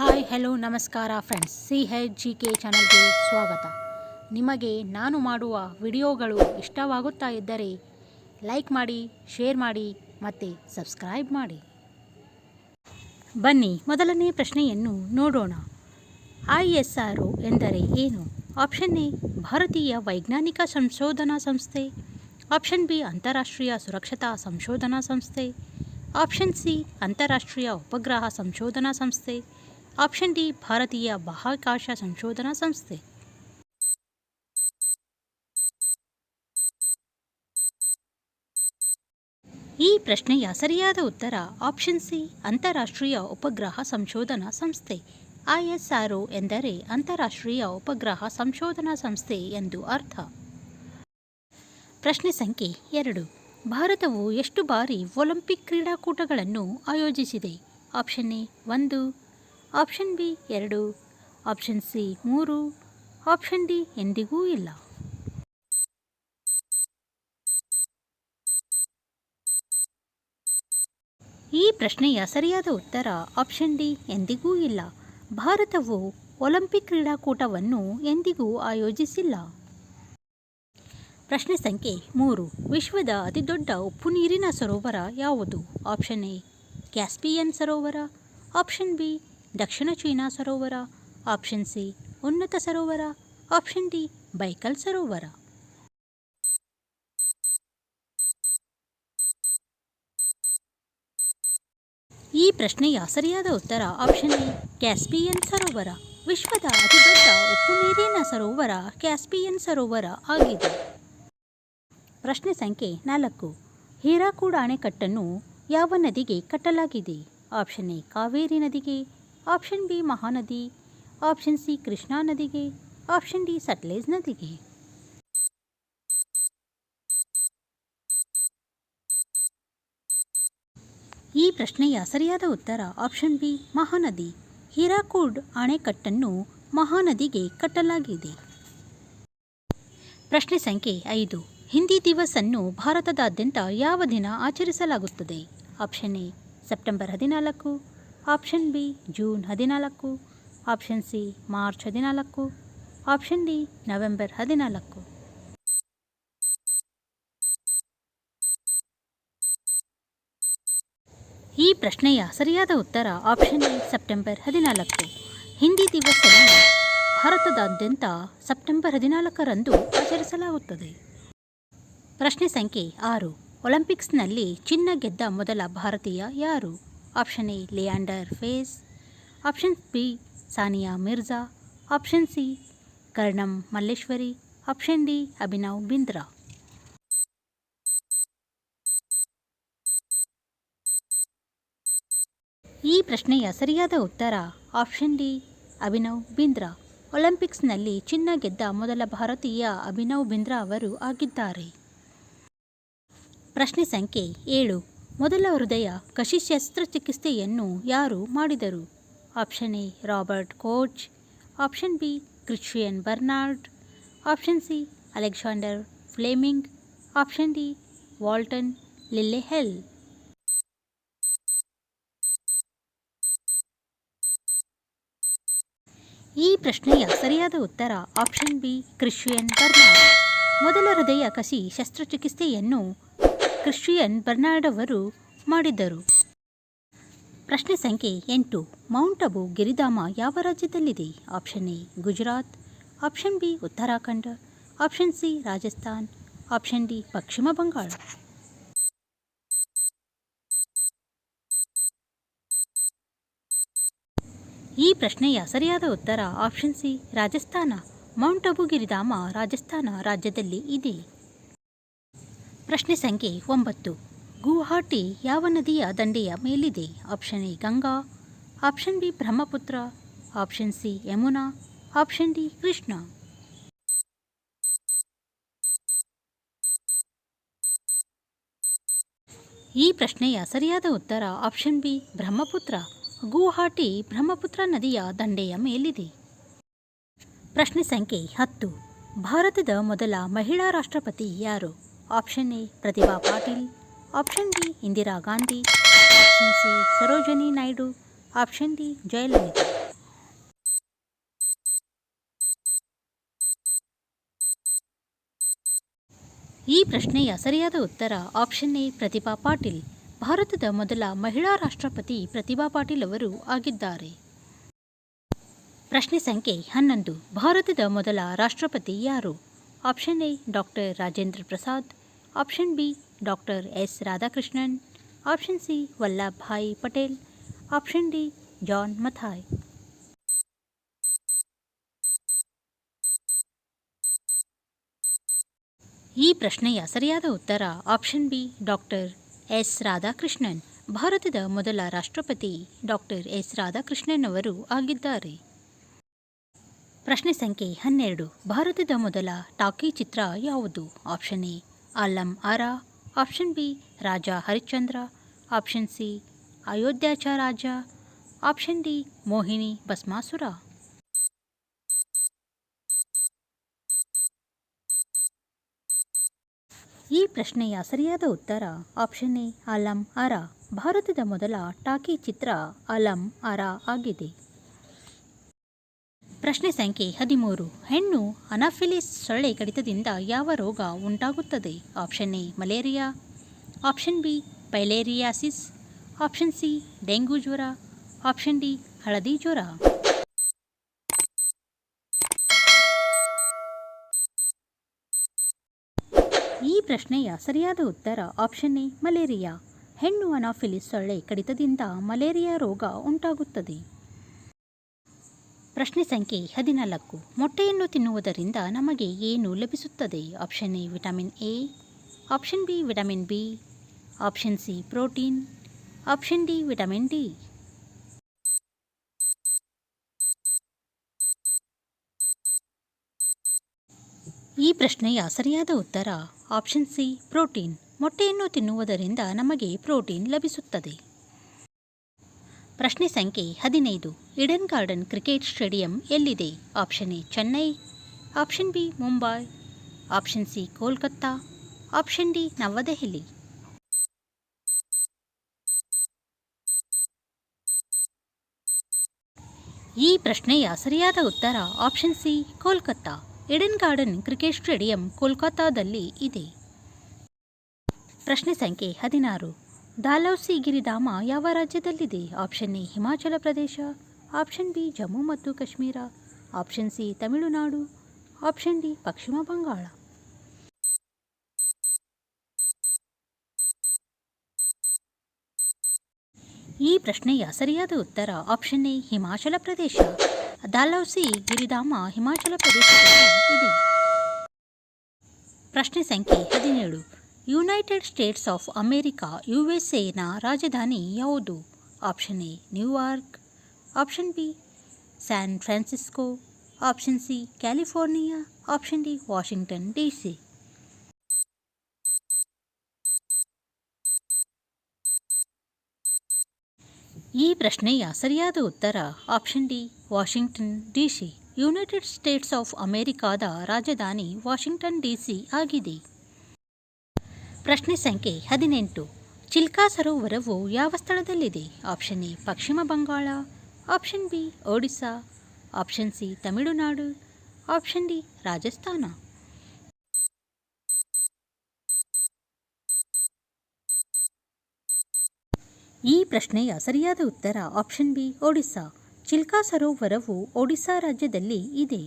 Hi hello ನಮಸ್ಕಾರ friends C H G K ಚಾನಲ್ಗೆ ಸ್ವಾಗತ. ನಿಮಗೆ ನಾನು ಮಾಡುವ ವಿಡಿಯೋಗಳು ಇಷ್ಟವಾಗುತ್ತಾ ಇದ್ದರೆ ಲೈಕ್ ಮಾಡಿ ಶೇರ್ ಮಾಡಿ ಮತ್ತು ಸಬ್ಸ್ಕ್ರೈಬ್ ಮಾಡಿ. ಬನ್ನಿ, ಮೊದಲನೇ ಪ್ರಶ್ನೆಯನ್ನು ನೋಡೋಣ. ಐ ಎಸ್ ಆರ್ ಎಂದರೆ ಏನು? ಆಪ್ಷನ್ ಎ, ಭಾರತೀಯ ವೈಜ್ಞಾನಿಕ ಸಂಶೋಧನಾ ಸಂಸ್ಥೆ. ಆಪ್ಷನ್ ಬಿ, ಅಂತಾರಾಷ್ಟ್ರೀಯ ಸುರಕ್ಷತಾ ಸಂಶೋಧನಾ ಸಂಸ್ಥೆ. ಆಪ್ಷನ್ ಸಿ, ಅಂತಾರಾಷ್ಟ್ರೀಯ ಉಪಗ್ರಹ ಸಂಶೋಧನಾ ಸಂಸ್ಥೆ. ಆಪ್ಷನ್ ಡಿ, ಭಾರತೀಯ ಬಾಹ್ಯಾಕಾಶ ಸಂಶೋಧನಾ ಸಂಸ್ಥೆ. ಈ ಪ್ರಶ್ನೆಯ ಸರಿಯಾದ ಉತ್ತರ ಆಪ್ಷನ್ ಸಿ, ಅಂತಾರಾಷ್ಟ್ರೀಯ ಉಪಗ್ರಹ ಸಂಶೋಧನಾ ಸಂಸ್ಥೆ. ಐಎಸ್ಆರ್ಒ ಎಂದರೆ ಅಂತಾರಾಷ್ಟ್ರೀಯ ಉಪಗ್ರಹ ಸಂಶೋಧನಾ ಸಂಸ್ಥೆ ಎಂದು ಅರ್ಥ. ಪ್ರಶ್ನೆ ಸಂಖ್ಯೆ ಎರಡು. ಭಾರತವು ಎಷ್ಟು ಬಾರಿ ಒಲಿಂಪಿಕ್ ಕ್ರೀಡಾಕೂಟಗಳನ್ನು ಆಯೋಜಿಸಿದೆ? ಆಪ್ಷನ್ ಎ, ಒಂದು ಆಪ್ಷನ್ ಬಿ ಎರಡು. ಆಪ್ಷನ್ ಸಿ ಮೂರು. ಆಪ್ಷನ್ ಡಿ ಎಂದಿಗೂ ಇಲ್ಲ. ಈ ಪ್ರಶ್ನೆಯ ಸರಿಯಾದ ಉತ್ತರ ಆಪ್ಷನ್ ಡಿ ಎಂದಿಗೂ ಇಲ್ಲ. ಭಾರತವು ಒಲಿಂಪಿಕ್ ಕ್ರೀಡಾಕೂಟವನ್ನು ಎಂದಿಗೂ ಆಯೋಜಿಸಿಲ್ಲ. ಪ್ರಶ್ನೆ ಸಂಖ್ಯೆ ಮೂರು. ವಿಶ್ವದ ಅತಿದೊಡ್ಡ ಉಪ್ಪು ನೀರಿನ ಸರೋವರ ಯಾವುದು? ಆಪ್ಷನ್ ಎ ಕ್ಯಾಸ್ಪಿಯನ್ ಸರೋವರ. ಆಪ್ಷನ್ ಬಿ ದಕ್ಷಿಣ ಚೀನಾ ಸರೋವರ ಆಪ್ಷನ್ ಸಿ ಉನ್ನತ ಸರೋವರ ಆಪ್ಷನ್ ಡಿ ಬೈಕಲ್ ಸರೋವರ. ಈ ಪ್ರಶ್ನೆಯ ಸರಿಯಾದ ಉತ್ತರ ಆಪ್ಷನ್ ಎ ಕ್ಯಾಸ್ಪಿಯನ್ ಸರೋವರ. ವಿಶ್ವದ ಅತಿದೊಡ್ಡ ಉಪ್ಪು ನೀರಿನ ಸರೋವರ ಕ್ಯಾಸ್ಪಿಯನ್ ಸರೋವರ ಆಗಿದೆ. ಪ್ರಶ್ನೆ ಸಂಖ್ಯೆ ನಾಲ್ಕು, ಹೀರಾಕೂಡ ಅಣೆಕಟ್ಟನ್ನು ಯಾವ ನದಿಗೆ ಕಟ್ಟಲಾಗಿದೆ? ಆಪ್ಷನ್ ಎ ಕಾವೇರಿ ನದಿಗೆ option B Mahanadi, option C Krishna ನದಿಗೆ, ಆಪ್ಷನ್ ಡಿ ಸಟ್ಲೇಜ್ ನದಿಗೆ. ಈ ಪ್ರಶ್ನೆಯ ಸರಿಯಾದ ಉತ್ತರ ಆಪ್ಷನ್ ಬಿ ಮಹಾನದಿ. ಹಿರಾಕೂಡ್ ಅಣೆಕಟ್ಟನ್ನು ಮಹಾನದಿಗೆ ಕಟ್ಟಲಾಗಿದೆ. ಪ್ರಶ್ನೆ ಸಂಖ್ಯೆ ಐದು. ಹಿಂದಿ ದಿವಸ್ ಅನ್ನು ಭಾರತದಾದ್ಯಂತ ಯಾವ ದಿನ ಆಚರಿಸಲಾಗುತ್ತದೆ? ಆಪ್ಷನ್ ಎ, ಸೆಪ್ಟೆಂಬರ್ ಹದಿನಾಲ್ಕು. ಆಪ್ಷನ್ ಬಿ, ಜೂನ್ ಹದಿನಾಲ್ಕು. ಆಪ್ಷನ್ ಸಿ, ಮಾರ್ಚ್ ಹದಿನಾಲ್ಕು. ಆಪ್ಷನ್ ಡಿ, ನವೆಂಬರ್ ಹದಿನಾಲ್ಕು. ಈ ಪ್ರಶ್ನೆಯ ಸರಿಯಾದ ಉತ್ತರ ಆಪ್ಷನ್ ಎ, ಸೆಪ್ಟೆಂಬರ್ ಹದಿನಾಲ್ಕು. ಹಿಂದಿ ದಿವಸವನ್ನು ಭಾರತದಾದ್ಯಂತ ಸೆಪ್ಟೆಂಬರ್ ಹದಿನಾಲ್ಕರಂದು ಆಚರಿಸಲಾಗುತ್ತದೆ. ಪ್ರಶ್ನೆ ಸಂಖ್ಯೆ ಆರು. ಒಲಿಂಪಿಕ್ಸ್ನಲ್ಲಿ ಚಿನ್ನ ಗೆದ್ದ ಮೊದಲ ಭಾರತೀಯ ಯಾರು? Option A Leander Paes option B Sania Mirza option C Karnam Malleswari option D Abhinav Bindra ಈ ಪ್ರಶ್ನೆಯ ಸರಿಯಾದ ಉತ್ತರ ಆಪ್ಷನ್ ಡಿ ಅಭಿನವ್ ಬಿಂದ್ರಾ ಒಲಿಂಪಿಕ್ಸ್ನಲ್ಲಿ ಚಿನ್ನ ಗೆದ್ದ ಮೊದಲ ಭಾರತೀಯ ಅಭಿನವ್ ಬಿಂದ್ರಾ ಅವರು ಆಗಿದ್ದಾರೆ. ಪ್ರಶ್ನೆ ಸಂಖ್ಯೆ ಏಳು. ಮೊದಲ ಹೃದಯ ಕಶಿ ಶಸ್ತ್ರಚಿಕಿತ್ಸೆಯನ್ನು ಯಾರು ಮಾಡಿದರು? Option A, Robert Koch. Option B, Christian Barnard. Option C, Alexander Fleming. Option D, Walton Lillehei. ಈ ಪ್ರಶ್ನೆಯ ಸರಿಯಾದ ಉತ್ತರ ಆಪ್ಷನ್ ಬಿ, ಕ್ರಿಶ್ಚಿಯನ್ ಬರ್ನಾರ್ಡ್. ಮೊದಲ ಹೃದಯ ಕಸಿ ಶಸ್ತ್ರಚಿಕಿತ್ಸೆಯನ್ನು ಕ್ರಿಶ್ಚಿಯನ್ ಬರ್ನಾರ್ಡ್ ಅವರು ಮಾಡಿದ್ದರು ಪ್ರಶ್ನೆ ಸಂಖ್ಯೆ ಎಂಟು. ಮೌಂಟ್ ಅಬು ಗಿರಿಧಾಮ ಯಾವ ರಾಜ್ಯದಲ್ಲಿದೆ? Option A, Gujarat. Option B, Uttarakhand. Option C, Rajasthan. Option D, Paschim Bangala. ಈ ಪ್ರಶ್ನೆಯ ಸರಿಯಾದ ಉತ್ತರ option C, Rajasthana. Mount Abu ಗಿರಿಧಾಮ ರಾಜಸ್ಥಾನ ರಾಜ್ಯದಲ್ಲಿ ಇದೆ. ಪ್ರಶ್ನೆ ಸಂಖ್ಯೆ ಒಂಬತ್ತು. ಗುವಾಹಟಿ ಯಾವ ನದಿಯ ದಂಡೆಯ ಮೇಲಿದೆ? Option A Ganga, option B Brahmaputra, option C Yamuna, option D Krishna. ಈ ಪ್ರಶ್ನೆಯ ಸರಿಯಾದ ಉತ್ತರ ಆಪ್ಷನ್ ಬಿ ಬ್ರಹ್ಮಪುತ್ರ. ಗುವಾಹಟಿ ಬ್ರಹ್ಮಪುತ್ರ ನದಿಯ ದಂಡೆಯ ಮೇಲಿದೆ. ಪ್ರಶ್ನೆ ಸಂಖ್ಯೆ ಹತ್ತು. ಭಾರತದ ಮೊದಲ ಮಹಿಳಾ ರಾಷ್ಟ್ರಪತಿ ಯಾರು? Option A Pratibha Patil option B Indira Gandhi option C Sarojini Naidu option D Jayalalitha ಈ ಪ್ರಶ್ನೆಯ ಸರಿಯಾದ ಉತ್ತರ ಆಪ್ಷನ್ ಎ ಪ್ರತಿಭಾ ಪಾಟೀಲ್ ಭಾರತದ ಮೊದಲ ಮಹಿಳಾ ರಾಷ್ಟ್ರಪತಿ ಪ್ರತಿಭಾ ಪಾಟೀಲ್ ಅವರು ಆಗಿದ್ದಾರೆ. ಪ್ರಶ್ನೆ ಸಂಖ್ಯೆ ಹನ್ನೊಂದು. ಭಾರತದ ಮೊದಲ ರಾಷ್ಟ್ರಪತಿ ಯಾರು? Option A doctor Rajendra Prasad option B doctor S Radhakrishnan option C Vallabhbhai Patel option D John Mathai ಈ ಪ್ರಶ್ನೆಯ ಸರಿಯಾದ ಉತ್ತರ option B doctor S Radhakrishnan ಭಾರತದ ಮೊದಲ ರಾಷ್ಟ್ರಪತಿ ಡಾಕ್ಟರ್ ಎಸ್ ರಾಧಾಕೃಷ್ಣನ್ ಅವರು ಆಗಿದ್ದಾರೆ. ಪ್ರಶ್ನೆ ಸಂಖ್ಯೆ ಹನ್ನೆರಡು. ಭಾರತದ ಮೊದಲ ಟಾಕಿ ಚಿತ್ರ ಯಾವುದು? Option A Alam Ara, option B, Raja Harishchandra, option C, Ayodhyacha Raja, option D, Mohini Bhasmasur. ಈ ಪ್ರಶ್ನೆಯ ಸರಿಯಾದ ಉತ್ತರ ಆಪ್ಷನ್ ಎ, ಆಲಂ ಆರಾ. ಭಾರತದ ಮೊದಲ ಟಾಕಿ ಚಿತ್ರ ಅಲಂ ಆರಾ ಆಗಿದೆ. ಪ್ರಶ್ನೆ ಸಂಖ್ಯೆ ಹದಿಮೂರು. ಹೆಣ್ಣು ಅನಾಫಿಲಿಸ್ ಸೊಳ್ಳೆ ಕಡಿತದಿಂದ ಯಾವ ರೋಗ ಉಂಟಾಗುತ್ತದೆ? Option A, malaria. Option B, filariasis. Option C, dengue ಜ್ವರ. ಆಪ್ಷನ್ ಡಿ, ಹಳದಿ ಜ್ವರ. ಈ ಪ್ರಶ್ನೆಯ ಸರಿಯಾದ ಉತ್ತರ ಆಪ್ಷನ್ ಎ, ಮಲೇರಿಯಾ. ಹೆಣ್ಣು ಅನಾಫಿಲಿಸ್ ಸೊಳ್ಳೆ ಕಡಿತದಿಂದ ಮಲೇರಿಯಾ ರೋಗ ಉಂಟಾಗುತ್ತದೆ. ಪ್ರಶ್ನೆ ಸಂಖ್ಯೆ ಹದಿನಾಲ್ಕು. ಮೊಟ್ಟೆಯನ್ನು ತಿನ್ನುವುದರಿಂದ ನಮಗೆ ಏನು ಲಭಿಸುತ್ತದೆ? Option A, vitamin A. Option B, vitamin B. Option C, protein. Option D, vitamin D. ಈ ಪ್ರಶ್ನೆಯ ಸರಿಯಾದ ಉತ್ತರ ಆಪ್ಷನ್ ಸಿ, ಪ್ರೋಟೀನ್. ಮೊಟ್ಟೆಯನ್ನು ತಿನ್ನುವುದರಿಂದ ನಮಗೆ ಪ್ರೋಟೀನ್ ಲಭಿಸುತ್ತದೆ. ಪ್ರಶ್ನೆ ಸಂಖ್ಯೆ ಹದಿನೈದು. ಇಡನ್ ಗಾರ್ಡನ್ ಕ್ರಿಕೆಟ್ ಸ್ಟೇಡಿಯಂ ಎಲ್ಲಿದೆ? Option A Chennai option B Mumbai option C Kolkata option D Navadehali ಈ ಪ್ರಶ್ನೆಯ ಸರಿಯಾದ ಉತ್ತರ option C Kolkata Eden Garden cricket stadium ಕೋಲ್ಕತ್ತಾದಲ್ಲಿ ಇದೆ. ಪ್ರಶ್ನೆ ಸಂಖ್ಯೆ ಹದಿನಾರು. ದಾಲೌಸಿ ಗಿರಿಧಾಮ ಯಾವ ರಾಜ್ಯದಲ್ಲಿದೆ? Option A Himachal Pradesh option B Jammu ಮತ್ತು Kashmira, option C Tamilnadu, option D Paschim Bangala. ಈ ಪ್ರಶ್ನೆಯ ಸರಿಯಾದ ಉತ್ತರ ಆಪ್ಷನ್ ಎ, ಹಿಮಾಚಲ ಪ್ರದೇಶ. ದಾಲೌಸಿ ಗಿರಿಧಾಮ, ಹಿಮಾಚಲ ಪ್ರದೇಶದಲ್ಲಿ ಇದೆ. ಪ್ರಶ್ನೆ ಸಂಖ್ಯೆ ಹದಿನೇಳು. United States of America, U S ಎನ ರಾಜಧಾನಿ ಯಾವುದು? Option A, New York option B San Francisco option C California option D Washington D C ಈ ಪ್ರಶ್ನೆಯ ಸರಿಯಾದ ಉತ್ತರ? Option D Washington DC United States of ಅಮೆರಿಕಾದ ರಾಜಧಾನಿ ವಾಷಿಂಗ್ಟನ್ ಡಿಸಿ ಆಗಿದೆ. ಪ್ರಶ್ನೆ ಸಂಖ್ಯೆ ಹದಿನೆಂಟು. ಚಿಲ್ಕಾ ಸರೋವರವು ಯಾವ ಸ್ಥಳದಲ್ಲಿದೆ? Option A Paschim Bangala. Option B Odisha, option C Tamilnadu, option D Rajasthana. ಈ ಪ್ರಶ್ನೆಯ ಸರಿಯಾದ ಉತ್ತರ ಆಪ್ಷನ್ ಬಿ ಒಡಿಸ್ಸಾ. ಚಿಲ್ಕಾ ಸರೋವರವು ಒಡಿಸ್ಸಾ ರಾಜ್ಯದಲ್ಲಿ ಇದೆ.